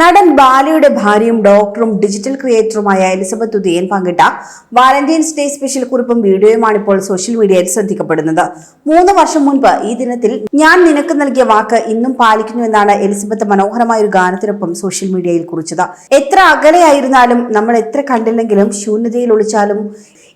നടൻ ബാലയുടെ ഭാര്യയും ഡോക്ടറും ഡിജിറ്റൽ ക്രിയേറ്ററുമായ എലിസബത്ത് ഉദയൻ പങ്കിട്ട വാലന്റൈൻസ് ഡേ സ്പെഷ്യൽ കുറിപ്പും വീഡിയോയുമാണ് ഇപ്പോൾ സോഷ്യൽ മീഡിയയിൽ ശ്രദ്ധിക്കപ്പെടുന്നത്. മൂന്ന് വർഷം മുൻപ് ഈ ദിനത്തിൽ ഞാൻ നിനക്ക് നൽകിയ വാക്ക് ഇന്നും പാലിക്കുന്നുവെന്നാണ് എലിസബത്ത് മനോഹരമായ ഒരു ഗാനത്തിനൊപ്പം സോഷ്യൽ മീഡിയയിൽ കുറിച്ചത്. എത്ര അകലെയായിരുന്നാലും നമ്മൾ എത്ര കണ്ടില്ലെങ്കിലും ശൂന്യതയിൽ ഒളിച്ചാലും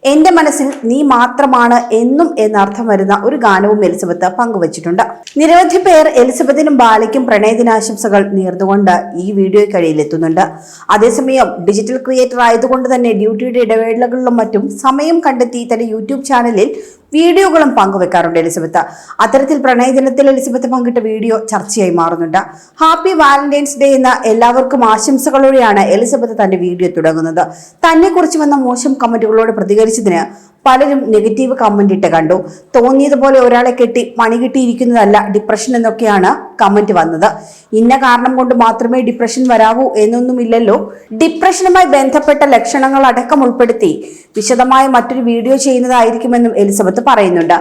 എന്റെ മനസ്സിൽ നീ മാത്രമാണ് എന്നും എന്നർത്ഥം വരുന്ന ഒരു ഗാനവും എലിസബത്ത് പങ്കുവച്ചിട്ടുണ്ട്. നിരവധി പേർ എലിസബത്തിനും ബാലയ്ക്കും പ്രണയദിനാശംസകൾ നേർന്നുകൊണ്ട് ഈ വീഡിയോയ്ക്കടിയിൽ എത്തുന്നുണ്ട് അതേസമയം ഡിജിറ്റൽ ക്രിയേറ്റർ ആയതുകൊണ്ട് തന്നെ ഡ്യൂട്ടിയുടെ ഇടവേളകളിലും മറ്റും സമയം കണ്ടെത്തി തന്റെ യൂട്യൂബ് ചാനലിൽ വീഡിയോകളും പങ്കുവെക്കാറുണ്ട് എലിസബത്ത്. അത്തരത്തിൽ പ്രണയദിനത്തിൽ എലിസബത്ത് പങ്കിട്ട വീഡിയോ ചർച്ചയായി മാറുന്നുണ്ട്. ഹാപ്പി വാലന്റൈൻസ് ഡേ എന്ന എല്ലാവർക്കും ആശംസകളോടെയാണ് എലിസബത്ത് തന്റെ വീഡിയോ തുടങ്ങുന്നത്. തന്നെ കുറിച്ച് വന്ന മോശം കമന്റുകളോട് പ്രതികരിച്ചതിന് പലരും നെഗറ്റീവ് കമന്റ് ഇട്ട് കണ്ടു. തോന്നിയതുപോലെ ഒരാളെ കെട്ടി പണി കിട്ടിയിരിക്കുന്നതല്ല ഡിപ്രഷൻ എന്നൊക്കെയാണ് കമന്റ് വന്നത്. ഇന്ന കാരണം കൊണ്ട് മാത്രമേ ഡിപ്രഷൻ വരാവൂ എന്നൊന്നുമില്ലല്ലോ. ഡിപ്രഷനുമായി ബന്ധപ്പെട്ട ലക്ഷണങ്ങൾ അടക്കം ഉൾപ്പെടുത്തി വിശദമായ മറ്റൊരു വീഡിയോ ചെയ്യുന്നതായിരിക്കുമെന്നും എലിസബത്ത് പറയുന്നുണ്ട്.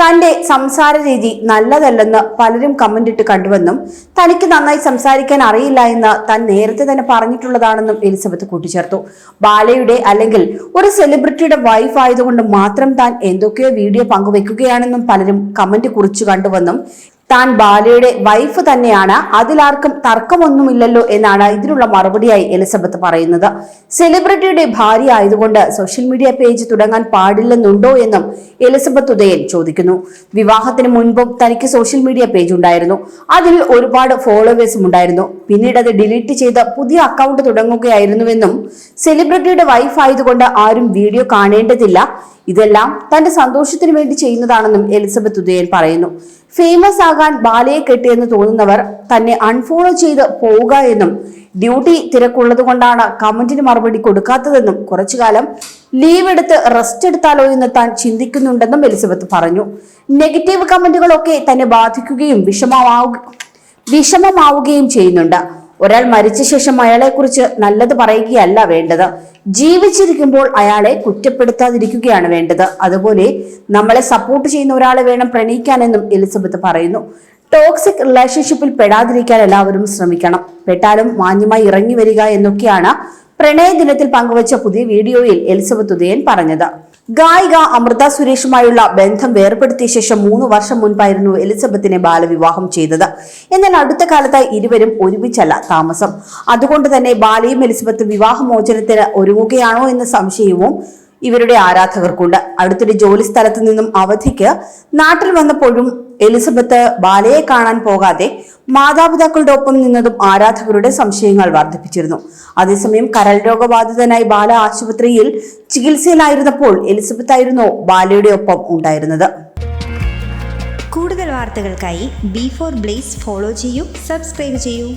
തന്റെ സംസാര രീതി നല്ലതല്ലെന്ന് പലരും കമന്റ് ഇട്ട് കണ്ടുവെന്നും തനിക്ക് നന്നായി സംസാരിക്കാൻ അറിയില്ല എന്ന് താൻ നേരത്തെ തന്നെ പറഞ്ഞിട്ടുള്ളതാണെന്നും എലിസബത്ത് കൂട്ടിച്ചേർത്തു. ബാലയുടെ അല്ലെങ്കിൽ ഒരു സെലിബ്രിറ്റിയുടെ വൈഫ് ആയതുകൊണ്ട് മാത്രം താൻ എന്തൊക്കെയോ വീഡിയോ പങ്കുവെക്കുകയാണെന്നും പലരും കമന്റ് കുറിച്ചു കണ്ടുവെന്നും താൻ ബാലയുടെ വൈഫ് തന്നെയാണ്. അതിലാർക്കും തർക്കമൊന്നുമില്ലല്ലോ എന്നാണ് ഇതിനുള്ള മറുപടിയായി എലിസബത്ത് പറയുന്നത്. സെലിബ്രിറ്റിയുടെ ഭാര്യ ആയതുകൊണ്ട് സോഷ്യൽ മീഡിയ പേജ് തുടങ്ങാൻ പാടില്ലെന്നുണ്ടോ എന്നും എലിസബത്ത് ഉദയൻ ചോദിക്കുന്നു. വിവാഹത്തിന് മുൻപും തനിക്ക് സോഷ്യൽ മീഡിയ പേജ് ഉണ്ടായിരുന്നു. അതിൽ ഒരുപാട് ഫോളോവേഴ്സും ഉണ്ടായിരുന്നു. പിന്നീട് അത് ഡിലീറ്റ് ചെയ്ത് പുതിയ അക്കൗണ്ട് തുടങ്ങുകയായിരുന്നുവെന്നും സെലിബ്രിറ്റിയുടെ വൈഫ് ആയതുകൊണ്ട് ആരും വീഡിയോ കാണേണ്ടതില്ല. ഇതെല്ലാം തന്റെ സന്തോഷത്തിന് വേണ്ടി ചെയ്യുന്നതാണെന്നും എലിസബത്ത് ഉദയൻ പറയുന്നു. ഫേമസ് ആകാൻ ബാലയെ കെട്ടിയെന്ന് തോന്നുന്നവർ തന്നെ അൺഫോളോ ചെയ്ത് പോവുക എന്നും ഡ്യൂട്ടി തിരക്കുള്ളത് കൊണ്ടാണ് കമന്റിന് മറുപടി കൊടുക്കാത്തതെന്നും കുറച്ചു കാലം ലീവ് എടുത്ത് റെസ്റ്റ് എടുത്താലോ എന്ന് താൻ ചിന്തിക്കുന്നുണ്ടെന്നും എലിസബത്ത് പറഞ്ഞു. നെഗറ്റീവ് കമന്റുകളൊക്കെ തന്നെ ബാധിക്കുകയും വിഷമമാവുക വിഷമമാവുകയും ചെയ്യുന്നുണ്ട്. ഒരാൾ മരിച്ച ശേഷം അയാളെക്കുറിച്ച് നല്ലത് പറയുകയല്ല വേണ്ടത്. ജീവിച്ചിരിക്കുമ്പോൾ അയാളെ കുറ്റപ്പെടുത്താതിരിക്കുകയാണ് വേണ്ടത്. അതുപോലെ നമ്മളെ സപ്പോർട്ട് ചെയ്യുന്ന ഒരാളെ വേണം പ്രണയിക്കാനെന്നും എലിസബത്ത് പറയുന്നു. ടോക്സിക് റിലേഷൻഷിപ്പിൽ പെടാതിരിക്കാൻ എല്ലാവരും ശ്രമിക്കണം. പെട്ടാലും മാന്യമായി ഇറങ്ങി വരിക എന്നൊക്കെയാണ് പ്രണയ ദിനത്തിൽ പങ്കുവച്ച പുതിയ വീഡിയോയിൽ എലിസബത്ത് ഉദയൻ പറഞ്ഞത്. ഗായിക അമൃത സുരേഷുമായുള്ള ബന്ധം വേർപെടുത്തിയ ശേഷം മൂന്ന് വർഷം മുൻപായിരുന്നു എലിസബത്തിനെ ബാലവിവാഹം ചെയ്തത്. എന്നാൽ അടുത്ത കാലത്തായി ഇരുവരും ഒരുമിച്ചല്ല താമസം. അതുകൊണ്ട് തന്നെ ബാലയും എലിസബത്തും വിവാഹമോചനത്തിന് ഒരുങ്ങുകയാണോ എന്ന സംശയവും ഇവരുടെ ആരാധകർക്കുണ്ട്. അടുത്തിടെ ജോലി സ്ഥലത്ത് നിന്നും അവധിക്ക് നാട്ടിൽ വന്നപ്പോഴും എലിസബത്ത് ബാലയെ കാണാൻ പോകാതെ മാതാപിതാക്കളുടെ ഒപ്പം നിന്നതും ആരാധകരുടെ സംശയങ്ങൾ വർദ്ധിപ്പിച്ചിരുന്നു. അതേസമയം കരൾ രോഗബാധിതനായി ബാല ആശുപത്രിയിൽ ചികിത്സയിലായിരുന്നപ്പോൾ എലിസബത്ത് ആയിരുന്നു ബാലയുടെ ഒപ്പം ഉണ്ടായിരുന്നത്. കൂടുതൽ വാർത്തകൾക്കായി ബി ഫോർ ബ്ലേസ് ഫോളോ ചെയ്യൂ സബ്സ്ക്രൈബ് ചെയ്യൂ.